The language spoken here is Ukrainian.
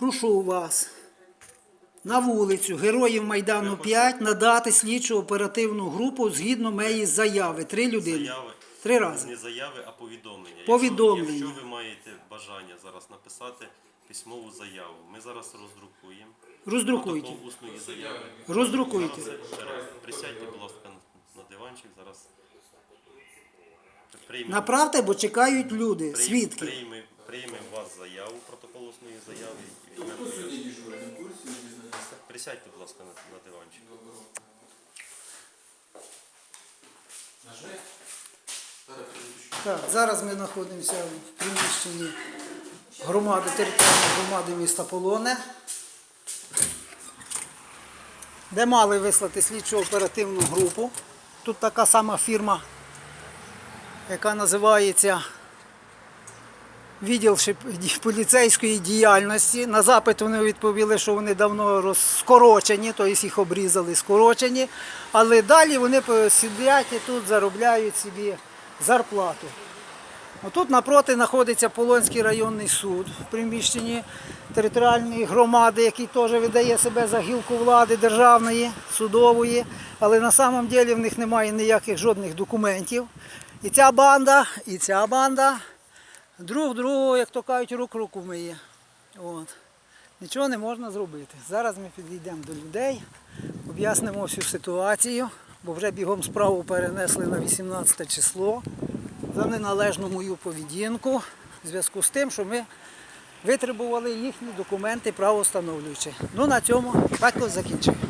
прошу вас на вулицю Героїв Майдану 5 надати слідчу оперативну групу згідно моєї заяви. Три людини. Заяви. Три рази. Не заяви, а повідомлення. Повідомлення. Якщо, якщо ви маєте бажання зараз написати письмову заяву, ми зараз роздрукуємо. Роздрукуйте. Протокол усної заяви. Роздрукуйте. Зараз, ще раз, Присядьте, будь ласка, на, диванчик. Зараз приймемо, Направте, бо чекають люди, прийм- свідки. приймемо заяву, протокол усної заяви. Хто сьогодні дежурний? В курсі ви дізнаєтеся? Присядьте, будь ласка, на, на диванчик. Зараз переключу. Так, зараз ми знаходимося в приміщенні громади, територіальної громади міста Полоне, де мали вислати слідчу оперативну групу. Тут така сама фірма, яка називається відділ шип- поліцейської діяльності. На запит вони відповіли, що вони давно розскорочені, тобто їх обрізали, скорочені. Але далі вони сидять і тут заробляють собі зарплату. Тут напроти знаходиться Полонський районний суд в приміщенні територіальної громади, який теж видає себе за гілку влади державної, судової, але на самом деле в них немає ніяких жодних документів. І ця банда, і ця банда друг другу, як то кажуть, рук руку миє. От. Нічого не можна зробити. Зараз ми підійдемо до людей, об'яснимо всю ситуацію, бо вже бігом справу перенесли на 18 число за неналежну мою поведінку в зв'язку з тим, що ми витребували їхні документи правоустановлюючі. Ну на цьому батько закінчив.